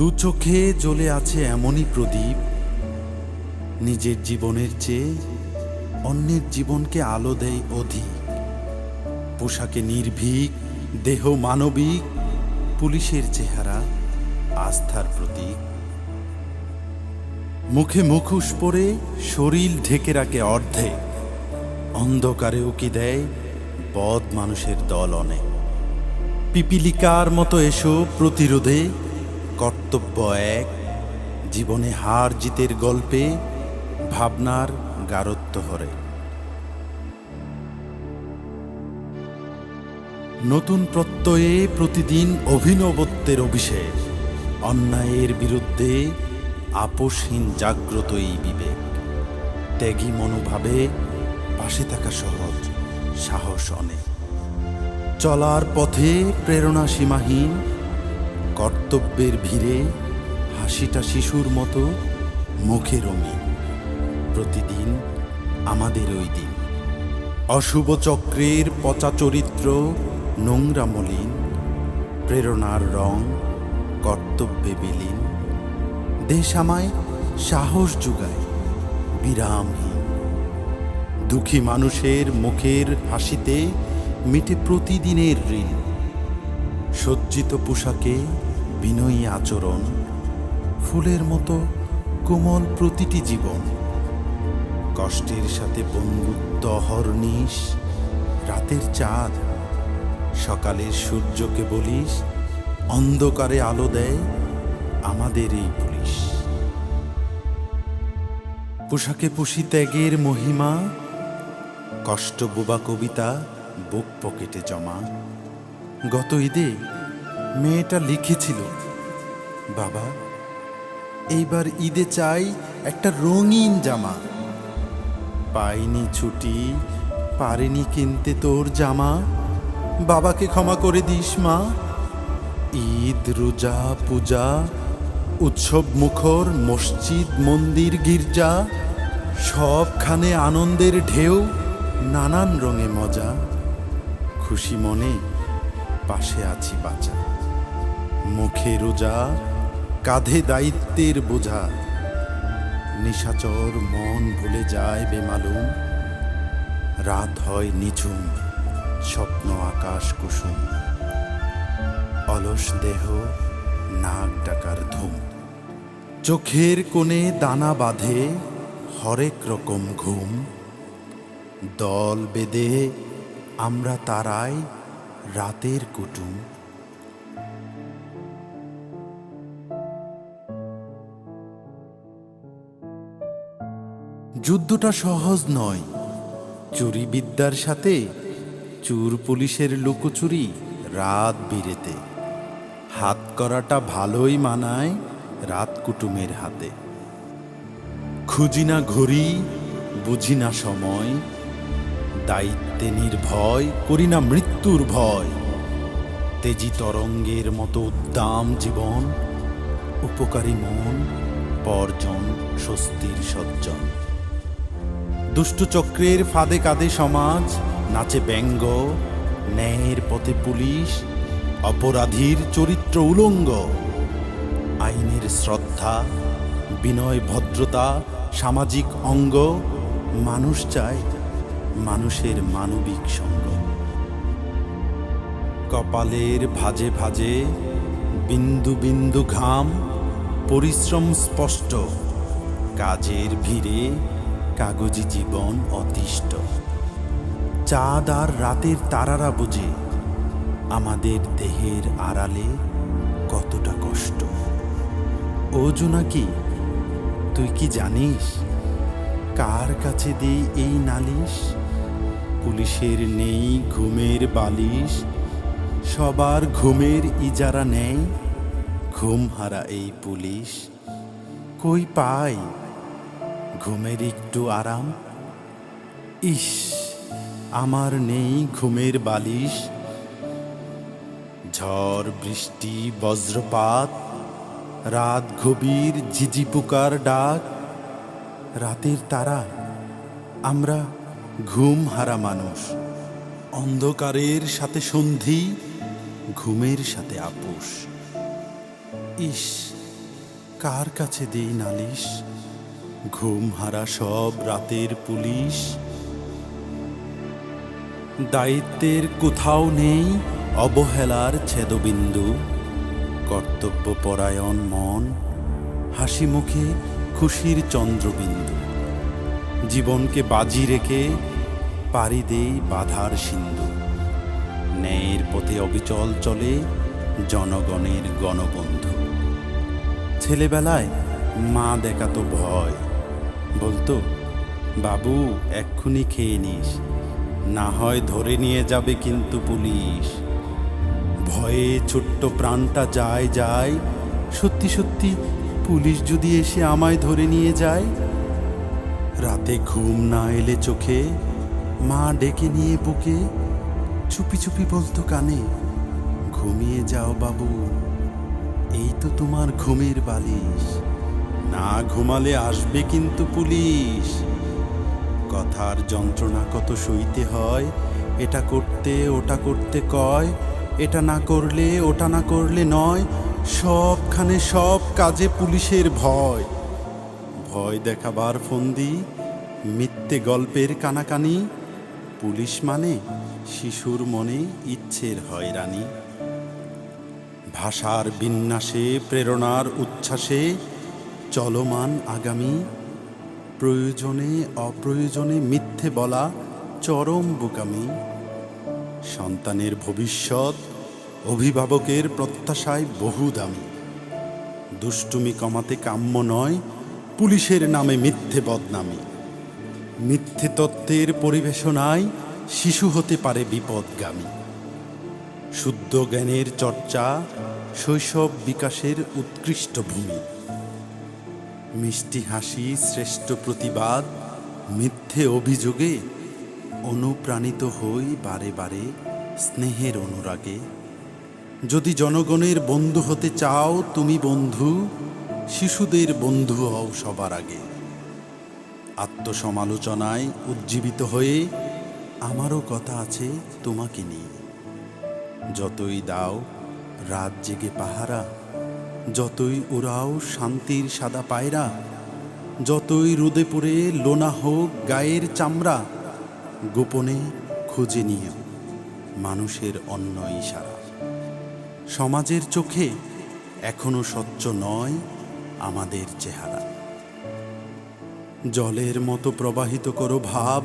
দু চোখে জ্বলে আছে এমনই প্রদীপ। নিজের জীবনের চেয়ে অন্যের জীবনকে আলো দেয় অধিক। পোশাকে নির্ভীক, দেহ মানবিক, পুলিশের চেহারা আস্থার প্রতীক। মুখে মুখোশ পরে শরীর ঢেকে রাখে অর্ধেক। অন্ধকারে উকি দেয় বদ মানুষের দল অনেক। পিপিলিকার মতো এসো প্রতিরোধে। কর্তব্য এক। জীবনে হার জিতের গল্পে ভাবনার গারত্ব হরে নতুন প্রত্যয়ে প্রতিদিন অভিনবত্বের অভিষেক। অন্যায়ের বিরুদ্ধে আপোষহীন জাগ্রত এই বিবেক। ত্যাগী মনোভাবে পাশে থাকা সহজ সাহস অনেক। চলার পথে প্রেরণা সীমাহীন কর্তব্যের ভিড়ে হাসিটা শিশুর মতো মুখে রঙিন। প্রতিদিন আমাদের ওই দিন। অশুভ চক্রের পচা চরিত্র, নোংরা মলিন, প্রেরণার রং, কর্তব্যে বিলীন। দেশ আমায় সাহস যোগায়, বিরামহীন। দুঃখী মানুষের মুখের হাসিতে মিটে প্রতিদিনের ঋণ। সজ্জিত পোশাকে বিনয়ী আচরণ, ফুলের মতো কোমল প্রতিটি জীবন। কষ্টের সাথে বন্ধুত্ব অহর্নিশ রাতের চাঁদ, সকালের সূর্যকে বলিস, অন্ধকারে আলো দেয় আমাদের এই পুলিশ। পোশাকে পুষি ত্যাগের মহিমা, কষ্ট বোবা কবিতা বুক পকেটে জমা। গত ঈদে মেয়েটা লিখেছিল, বাবা, এইবার ঈদে চাই একটা রঙিন জামা। পাইনি ছুটি, পারেনি কিনতে তোর জামা। বাবাকে ক্ষমা করে দিস, মা। ঈদ, রোজা, পূজা, উৎসব মুখর, মসজিদ, মন্দির, গির্জা, সবখানে আনন্দের ঢেউ, নানান রঙে মজা। খুশি মনে পাশে আছি বাঁচা। মুখে রোজা, কাঁধে দায়িত্বের বোঝা। নিশাচর মন ভুলে যায় বেমালুম। রাত হয় নিঝুম, স্বপ্ন আকাশ কুসুম। অলস দেহ, নাক ডাকার ধুম। চোখের কোণে দানা বাঁধে হরেক রকম ঘুম। দল বেঁধে আমরা তারাই রাতের কুটুম। যুদ্ধটা সহজ নয়। চুরি বিদ্যার সাথে চুর পুলিশের লুকোচুরি রাত বিরেতে। হাত করাটা ভালোই মানায় রাত কুটুমের হাতে। খুঁজি না ঘড়ি বুঝি না সময়, দায়িত্বে নির্ভয় করি না মৃত্যুর ভয়। তেজি তরঙ্গের মতো উদ্দাম জীবন, উপকারী মন পরজন স্বস্তির সজ্জন। দুষ্টচক্রের ফাঁদে কাঁদে সমাজ, নাচে ব্যঙ্গ, ন্যায়ের পথে পুলিশ, অপরাধীর চরিত্র উলঙ্গ, আইনের শ্রদ্ধা, বিনয় ভদ্রতা, সামাজিক অঙ্গ, মানুষ চায় মানুষের মানবিক সঙ্গ। কপালের ভাজে ভাজে বিন্দু বিন্দু ঘাম, পরিশ্রম স্পষ্ট, কাজের ভিড়ে কাগজি জীবন অতিষ্ঠ। চাঁদ আর রাতের তারারা বুঝে আমাদের দেহের আড়ালে কতটা কষ্ট। ও জোনাকি তুই কি জানিস? কার কাছে দেই এই নালিশ? পুলিশের নেই ঘুমের বালিশ। সবার ঘুমের ইজারা নেয় ঘুম হারা এই পুলিশ। কই পায়? ঘুমের একটু আরাম? ইস, আমার নেই ঘুমের বালিশ। ঝড়, বৃষ্টি, বজ্রপাত, রাত গভীর ঝিঝি পোকার ডাক। রাতের তারা, আমরা ঘুম হারা মানুষ। অন্ধকারের সাথে সন্ধি, ঘুমের সাথে আপোষ। ইস, কার কাছে দেই নালিশ? ঘুম হারা সব রাতের পুলিশ। দায়িত্বের কোথাও নেই অবহেলার ছেদবিন্দু। কর্তব্য পরায়ণ মন, হাসি মুখে খুশির চন্দ্রবিন্দু। জীবনকে বাজি রেখে পারি দেই বাধার সিন্ধু। ন্যায়ের পথে অবিচল চলে জনগণের গণবন্ধু। ছেলেবেলায় মা দেখাতো ভয় বলতো, বাবু, এক্ষুনি খেয়ে নিস। না হয় ধরে নিয়ে যাবে কিন্তু পুলিশ। ভয়ে ছোট্ট প্রাণটা যায় যায়, সত্যি সত্যি, পুলিশ যদি এসে আমায় ধরে নিয়ে যায়? রাতে ঘুম না এলে চোখে, মা ডেকে নিয়ে বুকে, চুপি চুপি বলতো কানে, ঘুমিয়ে যাও বাবু, এই তো তোমার ঘুমের বালিশ। না ঘুমালে আসবে কিন্তু পুলিশ। কথার যন্ত্রণা কত সইতে হয়, এটা করতে, ওটা করতে কয়, এটা না করলে, ওটা না করলে নয়, সবখানে সব কাজে পুলিশের ভয়। ভয় দেখাবার ফন্দি, মিথ্যে গল্পের কানাকানি, পুলিশ মানে শিশুর মনে ইচ্ছের হয়রানি। ভাষার বিন্যাসে, প্রেরণার উচ্ছ্বাসে চলমান আগামী। প্রয়োজনে অপ্রয়োজনে মিথ্যে বলা চরম বোকামি। সন্তানের ভবিষ্যৎ অভিভাবকের প্রত্যাশায় বহু দামি। দুষ্টুমি কমাতে কাম্য নয়, পুলিশের নামে মিথ্যে বদনামি। মিথ্যে তত্ত্বের পরিবেশনায় শিশু হতে পারে বিপদগামী। শুদ্ধ জ্ঞানের চর্চা শৈশব বিকাশের উৎকৃষ্ট ভূমি। মিষ্টি হাসি, শ্রেষ্ঠ প্রতিবাদ, মিথ্যে অভিযোগে অনুপ্রাণিত হই বারে বারে স্নেহের অনুরাগে। যদি জনগণের বন্ধু হতে চাও তুমি বন্ধু, শিশুদের বন্ধু হও সবার আগে। আত্মসমালোচনায় উজ্জীবিত হয়ে আমারও কথা আছে তোমাকে নিয়ে। যতই দাও রাত জেগে পাহারা যতই উড়াও শান্তির সাদা পায়রা, যতই রোদে পড়ে লোনা হোক গায়ের চামড়া, গোপনে খুঁজে নিয়ে মানুষের অন্য ইশারা। সমাজের চোখে এখনও স্বচ্ছ নয় আমাদের চেহারা। জলের মতো প্রবাহিত করো ভাব,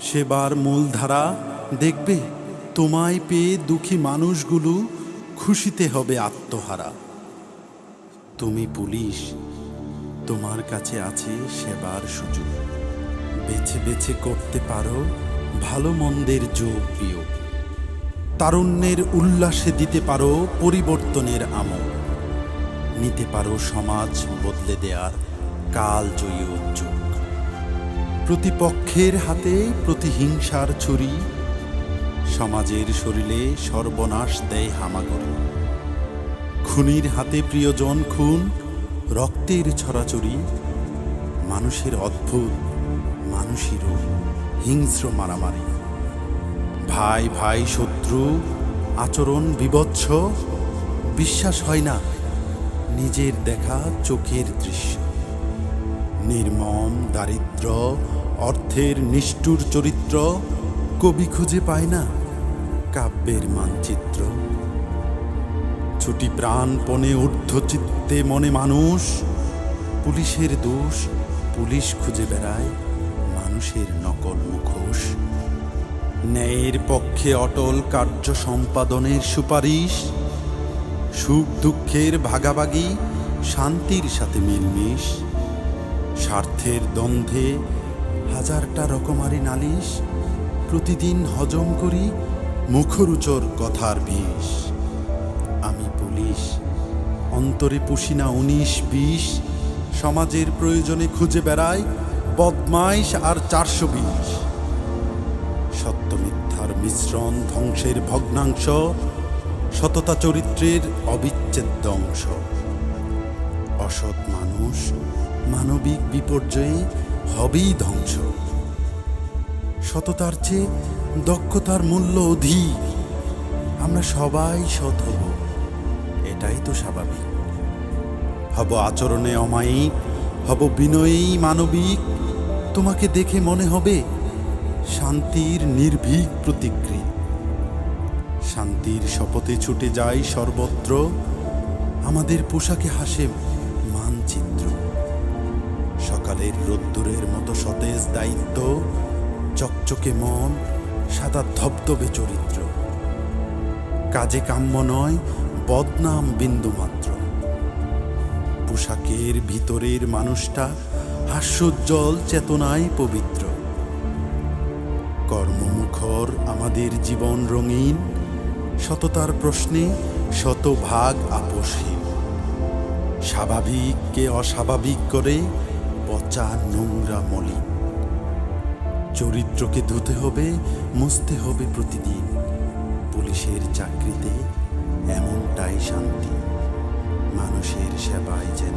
সেবার মূলধারা দেখবে, তোমায় পেয়ে দুঃখী মানুষগুলো খুশিতে হবে আত্মহারা। তুমি পুলিশ, তোমার কাছে আছে সেবার সুযোগ। বেছে বেছে করতে পারো ভালো মন্দের যোগ প্রিয় তারুণ্যের উল্লাসে দিতে পারো পরিবর্তনের আমল নিতে পারো সমাজ বদলে দেয়ার কালজয়ী উদ্যোগ। প্রতিপক্ষের হাতে প্রতিহিংসার ছুরি, সমাজের শরীরে সর্বনাশ দেয় হামাগরি খুনির হাতে প্রিয়জন খুন, রক্তের ছড়াছড়ি, মানুষের অদ্ভুত, মানুষেরও হিংস্র মারামারি। ভাই ভাই শত্রু, আচরণ বিবৎস, বিশ্বাস হয় না নিজের দেখা চোখের দৃশ্য। নির্মম, দারিদ্র, অর্থের নিষ্ঠুর চরিত্র কবি খুঁজে পায় না কাব্যের মানচিত্র। ছুটি প্রাণপণে ঊর্ধ্ব চিত্তে মনে মানুষ, পুলিশের দোষ, পুলিশ খুঁজে বেড়ায় মানুষের নকল মুখোশ। ন্যায়ের পক্ষে অটল কার্য সম্পাদনের সুপারিশ, সুখ দুঃখের ভাগাভাগি, শান্তির সাথে মিলমিশ, স্বার্থের দ্বন্দ্বে হাজারটা রকমারি নালিশ, প্রতিদিন হজম করি মুখরুচর কথার বিষ। অন্তরে পুষি না উনিশ, বিশ। সমাজের প্রয়োজনে খুঁজে বেড়াই বদমাইশ আর চারশো বিশ। সত্য মিথ্যার মিশ্রণ ধ্বংসের ভগ্নাংশ, সততা চরিত্রের অবিচ্ছেদ্য অংশ। অসৎ মানুষ মানবিক বিপর্যয়ে হবেই ধ্বংস। সততার চেয়ে দক্ষতার মূল্য অধিক। আমরা সবাই সৎ হব, এটাই তো স্বাভাবিক। হব আচরণে অমায়িক, হব বিনয়ী মানবিক। তোমাকে দেখে মনে হবে শান্তির নির্ভীক প্রতিকৃত শান্তির শপথে ছুটে যাই সর্বত্র, আমাদের পোশাকে হাসে মানচিত্র। সকালের রোদ্দুরের মতো সতেজ দায়িত্ব, চকচকে মন, সাদা ধবধবে চরিত্র। কাজে কাম্য নয়, বদনাম বিন্দুমাত্র। পোশাকের ভিতরের মানুষটা হাস্যোজ্জ্বল চেতনায় পবিত্র। কর্মমুখর আমাদের জীবন রঙিন, সততার প্রশ্নে শতভাগ আপোষহীন। স্বাভাবিককে অস্বাভাবিক করে পচা নোংরা মলিন। চরিত্রকে ধুতে হবে, মুছতে হবে প্রতিদিন। পুলিশের চাকরিতে এমনটাই শান্তি। মানুষের সেবায় যেন